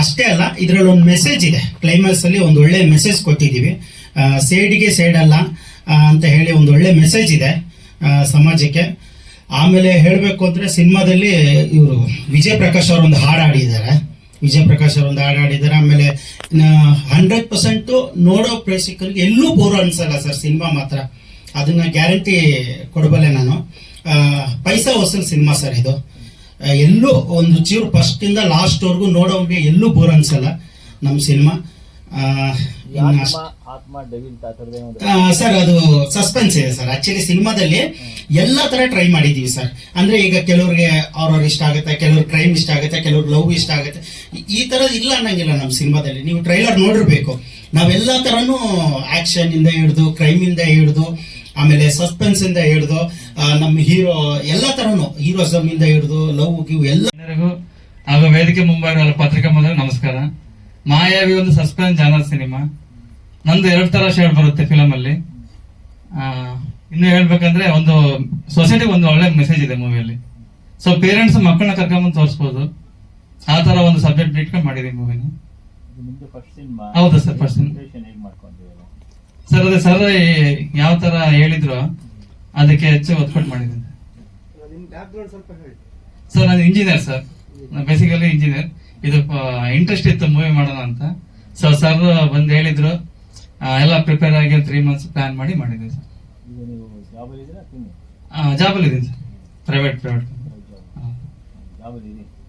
ಅಷ್ಟೇ ಅಲ್ಲ, ಇದರಲ್ಲಿ ಒಂದು ಮೆಸೇಜ್ ಇದೆ. ಕ್ಲೈಮ್ಯಾಕ್ಸ್ ಅಲ್ಲಿ ಒಂದು ಒಳ್ಳೆ ಮೆಸೇಜ್ ಕೊಟ್ಟಿದ್ದೀವಿ. ಸೇಡಿಗೆ ಸೇಡ್ ಅಲ್ಲ ಅಂತ ಹೇಳಿ ಒಂದು ಒಳ್ಳೆ ಮೆಸೇಜ್ ಇದೆ ಸಮಾಜಕ್ಕೆ. ಆಮೇಲೆ ಹೇಳಬೇಕು ಅಂದ್ರೆ ಸಿನಿಮಾದಲ್ಲಿ ಇವರು ವಿಜಯ್ ಪ್ರಕಾಶ್ ಅವರು ಒಂದು ಹಾಡು ಹಾಡಿದ್ದಾರೆ. ವಿಜಯ್ ಪ್ರಕಾಶ್ ಒಂದು ಹಾಡು ಹಾಡಿದ್ದಾರೆ. ಆಮೇಲೆ ಹಂಡ್ರೆಡ್ ಪರ್ಸೆಂಟು ನೋಡೋ ಪ್ರೇಕ್ಷಕರಿಗೆ ಎಲ್ಲೂ ಬೋರ್ ಅನ್ಸಲ್ಲ ಸರ್ ಸಿನಿಮಾ ಮಾತ್ರ. ಅದನ್ನ ಗ್ಯಾರಂಟಿ ಕೊಡಬಲ್ಲೆ ನಾನು. ಪೈಸಾ ವಸೂಲ್ ಸಿನಿಮಾ ಸರ್ ಇದು. ಎಲ್ಲೂ ಒಂದು ಚೂರು ಫಸ್ಟ್ ಇಂದ ಲಾಸ್ಟ್ ವರ್ಗು ನೋಡೋರಿಗೆ ಎಲ್ಲೂ ಬೋರ್ ಅನ್ಸಲ್ಲ ನಮ್ಮ ಸಿನಿಮಾ ಸರ್ ಅದು ಸಸ್ಪೆನ್ಸ್ ಇದೆ ಸರ್ ಆಕ್ಚುಲಿ ಸಿನಿಮಾದಲ್ಲಿ ಎಲ್ಲಾ ತರ ಟ್ರೈ ಮಾಡಿದೀವಿ ಸರ್ ಅಂದ್ರೆ ಈಗ ಕೆಲವ್ರಿಗೆ ಅವ್ರವ್ರ ಇಷ್ಟ ಆಗುತ್ತೆ ಕೆಲವ್ರಿಗೆ ಕ್ರೈಮ್ ಇಷ್ಟ ಆಗುತ್ತೆ ಕೆಲವ್ರಿಗೆ ಲವ್ ಇಷ್ಟ ಆಗುತ್ತೆ. ಈ- ಈ ತರ ಇಲ್ಲ ಅನ್ನಂಗಿಲ್ಲ ನಮ್ಮ ಸಿನಿಮಾದಲ್ಲಿ ನೀವು ಟ್ರೈಲರ್ ನೋಡಿರ್ಬೇಕು. ನಾವೆಲ್ಲ ತರನು ಆಕ್ಷನ್ ಇಂದ ಹಿಡಿದು ಕ್ರೈಮ್ ಇಂದ ಹಿಡಿದು ಆಮೇಲೆ ಸಸ್ಪೆನ್ಸ್ ಇಂದ ಹಿಡಿದು ನಮ್ಮ ಹೀರೋ ಎಲ್ಲ ತರನು ಹೀರೋಸಮ್ ಇಂದ ಹಿಡಿದು ಲವ್ ಗಿವ್ ಎಲ್ಲ. ಎಲ್ಲರಿಗೂ ಹಾಗೂ ವೇದಿಕೆ ಮುಂಬೈ ಪತ್ರಿಕಾ ಮೊದಲು ನಮಸ್ಕಾರ. ಮಾಯಾವಿ ಒಂದು ಸಸ್ಪೆನ್ಸ್ ಜಾನರ್ ಸಿನಿಮಾ. ನಂದು ಎರಡು ತರ ಶೇಡ್ ಬರುತ್ತೆ ಫಿಲಮ್ ಅಲ್ಲಿ ಆ, ಇನ್ನು ಹೇಳ್ಬೇಕಂದ್ರೆ ಒಂದು ಸೊಸೈಟಿಗೆ ಒಂದು ಒಳ್ಳೆ ಮೆಸೇಜ್ ಇದೆ ಮೂವಿಯಲ್ಲಿ. ಸೊ ಪೇರೆಂಟ್ಸ್ ಮಕ್ಕಳನ್ನ ಕರ್ಕೊಂಬಂದು ತೋರಿಸ್ಬೋದು. ಆ ತರ ಒಂದು ಸಬ್ಜೆಕ್ಟ್ ಇಟ್ಕೊಂಡು ಮಾಡಿದೀವಿ ಮೂವಿನ. ಹೌದಾ ಸರ್ ಫಸ್ಟ್ ಸರ್ ಅದೇ ಸರ್ ಯಾವ ತರ ಹೇಳಿದ್ರು? ಅದಕ್ಕೆ ಹೆಚ್ಚು ಒತ್ತು ಕೊಟ್ಟು ಮಾಡಿದ್ದೀನಿ ಸರ್ ನಾನು ಇಂಜಿನಿಯರ್ ಸರ್. ಬೇಸಿಕಲಿ ಇಂಜಿನಿಯರ್ ಇದು ಇಂಟ್ರೆಸ್ಟ್ ಇತ್ತು ಮೂವಿ ಮಾಡೋಣ ಅಂತ. ಸೊ ಸರ್ ಬಂದು ಹೇಳಿದ್ರು ಎಲ್ಲ ಪ್ರಿಪೇರ್ ಆಗಿ ತ್ರೀ ಮಂತ್ಸ್ ಪ್ಲಾನ್ ಮಾಡಿ ಮಾಡಿದ್ವಿ ಸರ್. ಜಾಬಲ್ಲಿ ಇದ್ದೀನಿ ಸರ್. ಪ್ರೈವೇಟ್ ಪ್ರೈವೇಟ್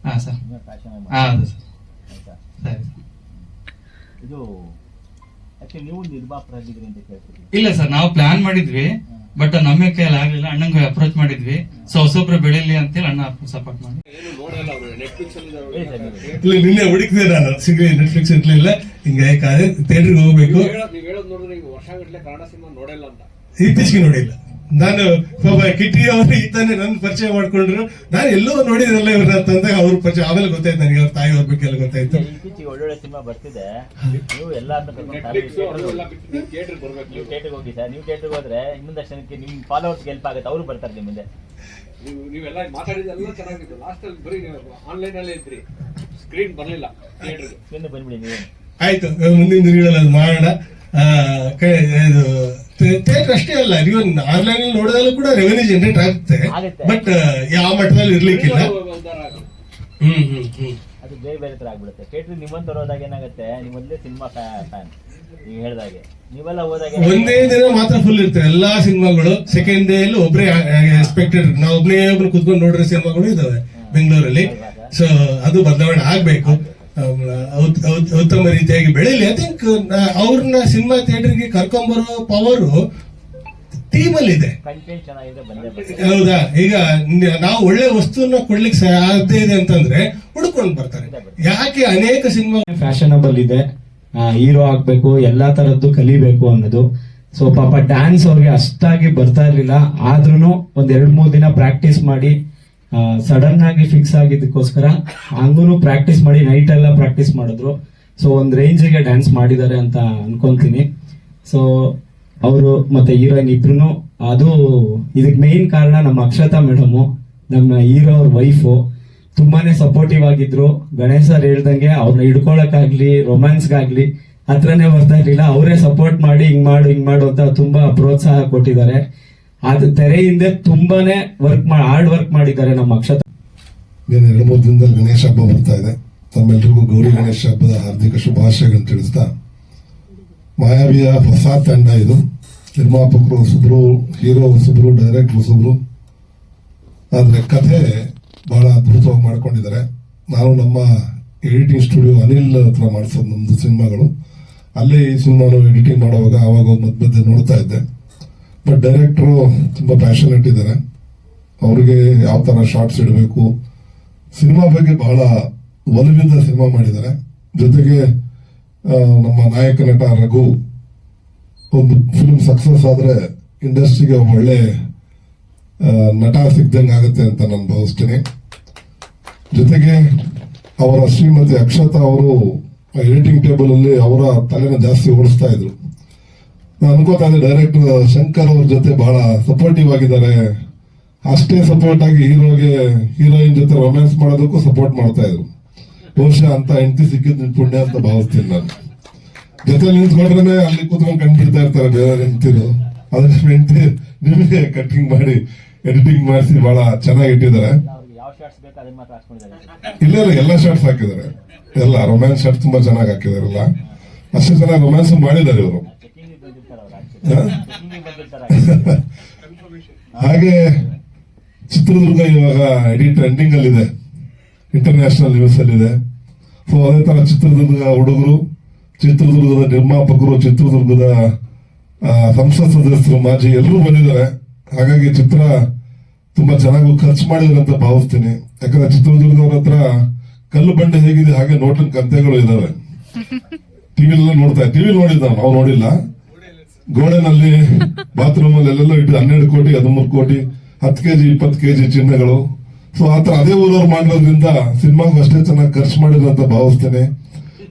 ಹಾಂ. ಸರ್. ಹಾಂ ಹೌದು ಸರ್ ಸರಿ. ಇದು ಯಾಕೆ ನೀವು ನಿರ್ಮಾಪರಾಗಿದ್ದೀರಿ ಅಂತ ಕೇಳ್ತೀವಿ ಇಲ್ಲ ಸರ್ ನಾವು ಪ್ಲಾನ್ ಮಾಡಿದ್ವಿ ಬಟ್ ನಮ್ಮ ಕೈಯಲ್ಲಿ ಆಗ್ಲಿಲ್ಲ. ಅಣ್ಣಂಗೆ ಅಪ್ರೋಚ್ ಮಾಡಿದ್ವಿ. ಸೊ ಹೊಸೊಬ್ರು ಬೆಳಿಲಿ ಅಂತೇಳಿ ಅಣ್ಣ ಸಪೋರ್ಟ್ ಮಾಡಿ. ಇಲ್ಲ ನಿನ್ನೆ ಹುಡುಕಿದೆ ನಾನು. ಸಿಗಲಿ ನೆಟ್ಫ್ಲಿಕ್ಸ್ ಇರ್ಲಿಲ್ಲ ಹಿಂಗಾಗಿ ಥಿಯೇಟರ್ಗೆ ಹೋಗ್ಬೇಕು. ನೀವ್ ಹೇಳೋದ್ ನೋಡಿದ್ರೆ ಈಗ ವರ್ಷಗಟ್ಲೆ ಕನ್ನಡ ಸಿನಿಮಾ ನೋಡಿಲ್ಲ ಅಂತ. ಇತ್ತೀಚೆಗೆ ನೋಡಿಲ್ಲ. ನಾನು ಪಾಪ ಕಿಟ್ಟಿ ಅವರು ಈತಾನೆ ನನ್ನ ಪರಿಚಯ ಮಾಡ್ಕೊಂಡ್ರು. ನಾನು ಎಲ್ಲೋ ನೋಡಿದ್ರಲ್ಲ ಇವ್ರನ್ನ ತಂದೆ ಅವ್ರ ಪರಿಚಯ ಆಮೇಲೆ ಗೊತ್ತಾಯ್ತು ನನಗೆ ಅವ್ರ ತಾಯಿ ಅವ್ರ ಬಗ್ಗೆ ಎಲ್ಲ ಗೊತ್ತಾಯ್ತು. ಒಳ್ಳೊಳ್ಳೆ ಸಿನಿಮಾ ಬರ್ತಿದೆ. ನೀವು ಎಲ್ಲ ನೀವು ಥಿಯೇಟರ್ಗೆ ಹೋಗಿ. ಸರ್ ನೀವು ಥಿಯೇಟರ್ಗೆ ಹೋದ್ರೆ ಇನ್ನೊಂದ್ ಜನಕ್ಕೆ ನಿಮ್ಮ ಫಾಲೋವರ್ಸ್ ಹೆಲ್ಪ್ ಆಗುತ್ತೆ. ಅವರು ಬರ್ತಾರೆ ನಿಮ್ಮ ಮುಂದೆ. ನೀವು ನೀವೆಲ್ಲ ಮಾತಾಡಿದೆಲ್ಲ ಚೆನ್ನಾಗಿತ್ತು. ಲಾಸ್ಟ್ ಅಲ್ಲಿ ಬರೀ ಆನ್ಲೈನ್ ಅಲ್ಲೇ ಇದ್ರಿ. ಸ್ಕ್ರೀನ್ ಬರಲಿಲ್ಲ ಥಿಯೇಟರ್ಗೆ ಇನ್ನು ಬಂದ್ಬಿಡಿ ನೀವು. ಆಯ್ತು. ಮುಂದಿನ ದಿನಗಳಲ್ಲಿ ಅದು ಮಾಡೋಣ. ಇದು ಥಿಯೇಟರ್ ಅಷ್ಟೇ ಅಲ್ಲ ನೀವು ಆನ್ಲೈನ್ ಅಲ್ಲಿ ನೋಡಿದಾಗ ಕೂಡ ರೆವೆನ್ಯೂ ಜನರೇಟ್ ಆಗುತ್ತೆ. ಬಟ್ ಯಾವ ಮಟ್ಟದಲ್ಲಿ ಇರ್ಲಿಕ್ಕಿಲ್ಲ. ಹ್ಮ್ ಹ್ಮ್ ಹ್ಮ್. ಅದು ಬೇರೆ ಬೇರೆ ತರ ಆಗ್ಬಿಡುತ್ತೆ. ಥಿಯೇಟರ್ ನಿಮ್ಮಂತ ಹೋದಾಗ ಏನಾಗುತ್ತೆ? ನಿಮ್ಮಲ್ಲೇ ಸಿನಿಮಾ ಫ್ಯಾನ್ ನೀವು ಹೇಳ್ದಾಗೆ. ನೀವೆಲ್ಲ ಹೋದಾಗ ಒಂದೇ ದಿನ ಮಾತ್ರ ಫುಲ್ ಇರ್ತವೆ ಎಲ್ಲಾ ಸಿನಿಮಾಗಳು ಸೆಕೆಂಡ್ ಡೇ ಅಲ್ಲಿ ಒಬ್ರೇ ಎಕ್ಸ್ಪೆಕ್ಟೆಡ್ ನಾವು ಒಬ್ನೇ ಒಬ್ರು ಕುತ್ಕೊಂಡು ನೋಡಿರೋ ಸಿನಿಮಾಗಳು ಇದಾವೆ ಬೆಂಗಳೂರಲ್ಲಿ. ಸೊ ಅದು ಬದಲಾವಣೆ ಆಗ್ಬೇಕು. ಉತ್ತಮ ರೀತಿಯಾಗಿ ಬೆಳೀಲಿ. ಐ ಥಿಂಕ್ ಅವ್ರನ್ನ ಸಿನಿಮಾ ಥಿಯೇಟರ್ಗೆ ಕರ್ಕೊಂಬರೋ ಪವರು ಟೀಮಲ್ಲಿ ಇದೆ ಹೌದಾ? ಈಗ ನಾವು ಒಳ್ಳೆ ವಸ್ತುವನ್ನ ಕೊಡ್ಲಿಕ್ಕೆ ಸಾಧ್ಯ ಇದೆ ಅಂತಂದ್ರೆ ಹುಡ್ಕೊಂಡು ಬರ್ತಾರೆ. ಯಾಕೆ ಅನೇಕ ಸಿನಿಮಾ ಫ್ಯಾಷನಬಲ್ ಇದೆ. ಹೀರೋ ಆಗ್ಬೇಕು ಎಲ್ಲಾ ತರದ್ದು ಕಲಿಬೇಕು ಅನ್ನೋದು. ಸೊ ಪಾಪ ಡ್ಯಾನ್ಸ್ ಅವ್ರಿಗೆ ಅಷ್ಟಾಗಿ ಬರ್ತಾ ಇರ್ಲಿಲ್ಲ. ಆದ್ರೂ ಒಂದ್ ಎರಡ್ ಮೂರ್ ದಿನ ಪ್ರಾಕ್ಟೀಸ್ ಮಾಡಿ ಸಡನ್ ಆಗಿ ಫಿಕ್ಸ್ ಆಗಿದ್ದಕ್ಕೋಸ್ಕರ ಹಂಗೂ ಪ್ರಾಕ್ಟೀಸ್ ಮಾಡಿ ನೈಟ್ ಎಲ್ಲ ಪ್ರಾಕ್ಟೀಸ್ ಮಾಡಿದ್ರು. ಸೊ ಒಂದು ರೇಂಜಿಗೆ ಡ್ಯಾನ್ಸ್ ಮಾಡಿದ್ದಾರೆ ಅಂತ ಅನ್ಕೊಂತೀನಿ. ಸೊ ಅವರು ಮತ್ತೆ ಹೀರೋಯಿನ್ ಇಬ್ರು ಅದು ಇದಕ್ಕೆ ಮೇನ್ ಕಾರಣ ನಮ್ಮ ಅಕ್ಷತಾ ಮೇಡಮು ನಮ್ಮ ಹೀರೋ ಅವ್ರ ವೈಫು ತುಂಬಾನೇ ಸಪೋರ್ಟಿವ್ ಆಗಿದ್ರು. ಗಣೇಶ್ ಸರ್ ಹೇಳ್ದಂಗೆ ಅವ್ರನ್ನ ಹಿಡ್ಕೊಳಕ್ಕಾಗ್ಲಿ ರೊಮ್ಯಾನ್ಸ್ಗಾಗ್ಲಿ ಹತ್ರನೇ ಬರ್ತಾ ಇರ್ಲಿಲ್ಲ. ಅವರೇ ಸಪೋರ್ಟ್ ಮಾಡಿ, ಹಿಂಗ್ ಮಾಡು ಹಿಂಗ್ ಮಾಡು ಅಂತ ತುಂಬಾ ಪ್ರೋತ್ಸಾಹ ಕೊಟ್ಟಿದ್ದಾರೆ. ಅದು ತೆರೆ ಹಿಂದೆ ತುಂಬಾನೇ ವರ್ಕ್ ಮಾಡಿ ಹಾರ್ಡ್ ವರ್ಕ್ ಮಾಡಿದ್ದಾರೆ ನಮ್ಮ ಅಕ್ಷತ. ಇನ್ನು ಎರಡು ಮೂರು ದಿನದಲ್ಲಿ ಗಣೇಶ ಹಬ್ಬ ಬರ್ತಾ ಇದೆ. ತಮ್ಮೆಲ್ಲರಿಗೂ ಗೌರಿ ಗಣೇಶ ಹಬ್ಬದ ಹಾರ್ದಿಕ ಶುಭಾಶಯಗಳನ್ನು ತಿಳಿಸ್ತಾ. ಮಾಯಾವಿಯ ಹೊಸ ತಂಡ ಇದು. ನಿರ್ಮಾಪಕರು ಸುಬ್ರು ಹೀರೋ ಸುಬ್ರು ಡೈರೆಕ್ಟರ್ ಸುಬ್ರು ಆದರೆ ಕಥೆ ಬಹಳ ಅದ್ಭುತವಾಗಿ ಮಾಡ್ಕೊಂಡಿದ್ದಾರೆ. ನಾನು ನಮ್ಮ ಎಡಿಟಿಂಗ್ ಸ್ಟುಡಿಯೋ ಅನಿಲ್ ಹತ್ರ ಮಾಡಿಸೋದು ನಮ್ಮದು ಸಿನಿಮಾಗಳು. ಅಲ್ಲೇ ಈ ಸಿನಿಮಾನು ಎಡಿಟಿಂಗ್ ಮಾಡುವಾಗ ಆವಾಗ ಮಧ್ಯ ಮಧ್ಯೆ ನೋಡ್ತಾ ಇದ್ದೆ. ಬಟ್ ಡೈರೆಕ್ಟ್ರು ತುಂಬ ಪ್ಯಾಷನೆಟ್ ಇದ್ದಾರೆ. ಅವ್ರಿಗೆ ಯಾವ ಥರ ಶಾರ್ಟ್ಸ್ ಇಡಬೇಕು? ಸಿನಿಮಾ ಬಗ್ಗೆ ಬಹಳ ಒಲವಿಂದ ಸಿನಿಮಾ ಮಾಡಿದ್ದಾರೆ. ಜೊತೆಗೆ ನಮ್ಮ ನಾಯಕ ನಟ ರಘು, ಒಂದು ಫಿಲ್ಮ್ ಸಕ್ಸಸ್ ಆದರೆ ಇಂಡಸ್ಟ್ರಿಗೆ ಒಳ್ಳೆ ನಟ ಸಿಗ್ದಂಗೆ ಆಗುತ್ತೆ ಅಂತ ನಾನು ಭಾವಿಸ್ತೀನಿ. ಜೊತೆಗೆ, ಅವರ ಶ್ರೀಮತಿ ಅಕ್ಷತಾ ಅವರು ಎಡಿಟಿಂಗ್ ಟೇಬಲ್ ಅಲ್ಲಿ ಅವರ ತಲೆನ ಜಾಸ್ತಿ ಓಡಿಸ್ತಾ ಇದ್ರು. ನಾನು ಅನ್ಕೋತಾ ಇದ್ದೆ ಡೈರೆಕ್ಟರ್ ಶಂಕರ್ ಅವ್ರ ಜೊತೆ ಬಹಳ ಸಪೋರ್ಟಿವ್ ಆಗಿದ್ದಾರೆ. ಅಷ್ಟೇ ಸಪೋರ್ಟ್ ಆಗಿ ಹೀರೋಗೆ ಹೀರೋಯಿನ್ ಜೊತೆ ರೊಮ್ಯಾನ್ಸ್ ಮಾಡೋದಕ್ಕೂ ಸಪೋರ್ಟ್ ಮಾಡ್ತಾ ಇದ್ರು ಬಹುಶಃ ಅಂತ ಹೆಂಡತಿ ಸಿಕ್ಕಿದ್ ಪುಣ್ಯ ಅಂತ ಭಾವಿಸ್ತೀನಿ ನಾನು. ಜೊತೆ ನಿಂತ್ಕೊಂಡ್ರೆ ಅಲ್ಲಿ ಕೂತ್ಕೊಂಡು ಕಂಡ್ಬಿಡ್ತಾ ಇರ್ತಾರೆ ಬೇರೆ ಹೆಂಡತಿರು. ಅದ್ರ ಹೆಂಡತಿ ನಿಮಗೆ ಕಟಿಂಗ್ ಮಾಡಿ ಎಡಿಟಿಂಗ್ ಮಾಡಿಸಿ ಬಹಳ ಚೆನ್ನಾಗಿ ಇಟ್ಟಿದ್ದಾರೆ. ಇಲ್ಲ ಇಲ್ಲ, ಎಲ್ಲ ಶಾರ್ಟ್ಸ್ ಹಾಕಿದ್ದಾರೆ. ಎಲ್ಲ ರೊಮ್ಯಾನ್ಸ್ ಶಾರ್ಟ್ಸ್ ತುಂಬಾ ಚೆನ್ನಾಗಿ ಹಾಕಿದಾರಲ್ಲ ಅಷ್ಟು ಚೆನ್ನಾಗಿ ರೊಮ್ಯಾನ್ಸ್ ಮಾಡಿದ್ದಾರೆ ಇವರು. ಹಾಗೆ ಚಿತ್ರದುರ್ಗ ಇವಾಗ ಇಡೀ ಟ್ರೆಂಡಿಂಗ್ ಅಲ್ಲಿ ಇದೆ ಇಂಟರ್ನ್ಯಾಷನಲ್ ನ್ಯೂಸ್ ಅಲ್ಲಿ ಇದೆ ಸೊ ಅದೇ ತರ ಚಿತ್ರದುರ್ಗ ಹುಡುಗರು ಚಿತ್ರದುರ್ಗದ ನಿರ್ಮಾಪಕರು ಚಿತ್ರದುರ್ಗದ ಸಂಸತ್ ಸದಸ್ಯರು ಮಾಜಿ ಎಲ್ಲರೂ ಬಂದಿದ್ದಾರೆ. ಹಾಗಾಗಿ ಚಿತ್ರ ತುಂಬಾ ಚೆನ್ನಾಗಿ ಖರ್ಚು ಮಾಡಿದ್ದಾರೆ ಅಂತ ಭಾವಿಸ್ತೀನಿ. ಯಾಕಂದ್ರೆ ಚಿತ್ರದುರ್ಗದವ್ರ ಹತ್ರ ಕಲ್ಲು ಬಂಡೆ ಹೇಗಿದೆ ಹಾಗೆ ನೋಟಿನ ಕಂತೆಗಳು ಇದಾವೆ. ಟಿವಿಲೆಲ್ಲ ನೋಡ್ತಾ ಟಿವಿ ನೋಡಿದ್ದ ನಾವು ನೋಡಿಲ್ಲ. ಗೋಡೆನಲ್ಲಿ ಬಾತ್ರೂಮ್ ಅಲ್ಲಿ ಎಲ್ಲೆಲ್ಲೋ ಇಟ್ಟು ಹನ್ನೆರಡು ಕೋಟಿ, ಹದಿಮೂರು ಕೋಟಿ, ಹತ್ತು ಕೆಜಿ, ಇಪ್ಪತ್ತು ಕೆಜಿ ಚಿಹ್ನೆಗಳು. ಸೊ ಆತರ ಅದೇ ಊರವ್ರು ಮಾಡಿರೋದ್ರಿಂದ ಸಿನಿಮಾಗೂ ಅಷ್ಟೇ ಚೆನ್ನಾಗಿ ಖರ್ಚು ಮಾಡಿದ್ರು ಅಂತ ಭಾವಿಸ್ತೇನೆ.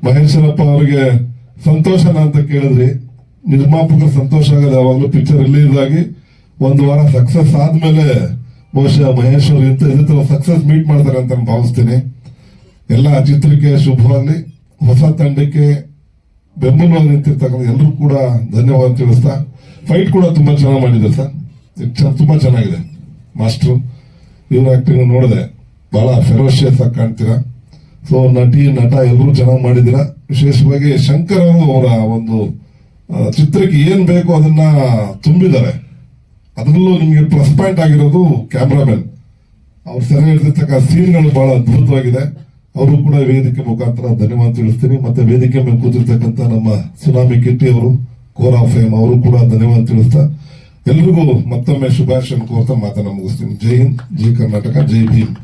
ಮಹೇಶ್ವರಪ್ಪ ಅವರಿಗೆ ಸಂತೋಷನ ಅಂತ ಕೇಳಿದ್ರಿ. ನಿರ್ಮಾಪಕರು ಸಂತೋಷ ಆಗೋದು ಯಾವಾಗಲೂ ಪಿಕ್ಚರ್ ರಿಲೀಸ್ ಆಗಿ ಒಂದು ವಾರ ಸಕ್ಸಸ್ ಆದ್ಮೇಲೆ ಬಹುಶಃ ಮಹೇಶ್ವರ್ ಇಂತ ಇದೇ ತರ ಸಕ್ಸಸ್ ಮೀಟ್ ಮಾಡ್ತಾರೆ ಅಂತ ನಾನು ಭಾವಿಸ್ತೀನಿ. ಎಲ್ಲ ಚಿತ್ರಕ್ಕೆ ಶುಭವಾಗಲಿ. ಹೊಸ ತಂಡಕ್ಕೆ ಬೆಂಬಲವಾಗಿ ನಿಂತಿರ್ತಕ್ಕಂಥ ಎಲ್ಲರೂ ಕೂಡ ಧನ್ಯವಾದ ತಿಳಿಸ್ತಾ ಫೈಟ್ ಕೂಡ ತುಂಬಾ ಚೆನ್ನಾಗಿ ಮಾಡಿದ್ದಾರೆ ಸರ್. ತುಂಬಾ ಚೆನ್ನಾಗಿದೆ. ಮಾಸ್ಟ್ರು ಇವ್ರ ಆ್ಯಕ್ಟಿಂಗ್ ನೋಡಿದೆ ಬಹಳ ಫೆರೋಶಿಯಸ್ ಆಗಿ ಕಾಣ್ತೀರಾ? ಸೊ ನಟಿ, ನಟ ಎಲ್ಲರೂ ಚೆನ್ನಾಗಿ ಮಾಡಿದ್ದೀರಾ? ವಿಶೇಷವಾಗಿ ಶಂಕರ್ ಅವರು ಅವರ ಒಂದು ಚಿತ್ರಕ್ಕೆ ಏನು ಬೇಕು ಅದನ್ನ ತುಂಬಿದ್ದಾರೆ. ಅದರಲ್ಲೂ ನಿಮಗೆ ಪ್ಲಸ್ ಪಾಯಿಂಟ್ ಆಗಿರೋದು ಕ್ಯಾಮ್ರಾಮನ್ ಅವ್ರು ಸೆರೆ ಹಿಡಿದಿರ್ತಕ್ಕ ಸೀನ್ಗಳು ಬಹಳ ಅದ್ಭುತವಾಗಿದೆ. ಅವರು ಕೂಡ ವೇದಿಕೆ ಮುಖಾಂತರ ಧನ್ಯವಾದ ತಿಳಿಸ್ತೀನಿ. ಮತ್ತೆ ವೇದಿಕೆ ಮೇಲೆ ಕೂತಿರ್ತಕ್ಕಂಥ ನಮ್ಮ ಸುನಾಮಿ ಕಿಟ್ಟಿ ಅವರು, ಕೋರಾ ಫೇಮ್ ಅವರು ಕೂಡ ಧನ್ಯವಾದ ತಿಳಿಸ್ತಾ, ಎಲ್ರಿಗೂ ಮತ್ತೊಮ್ಮೆ ಶುಭಾಶಯ ಕೋರ್ತಾ ಮಾತನ್ನ ಮುಗಿಸ್ತೀನಿ. ಜೈ ಹಿಂದ್, ಜೈ ಕರ್ನಾಟಕ, ಜೈ ಭೀಮ್.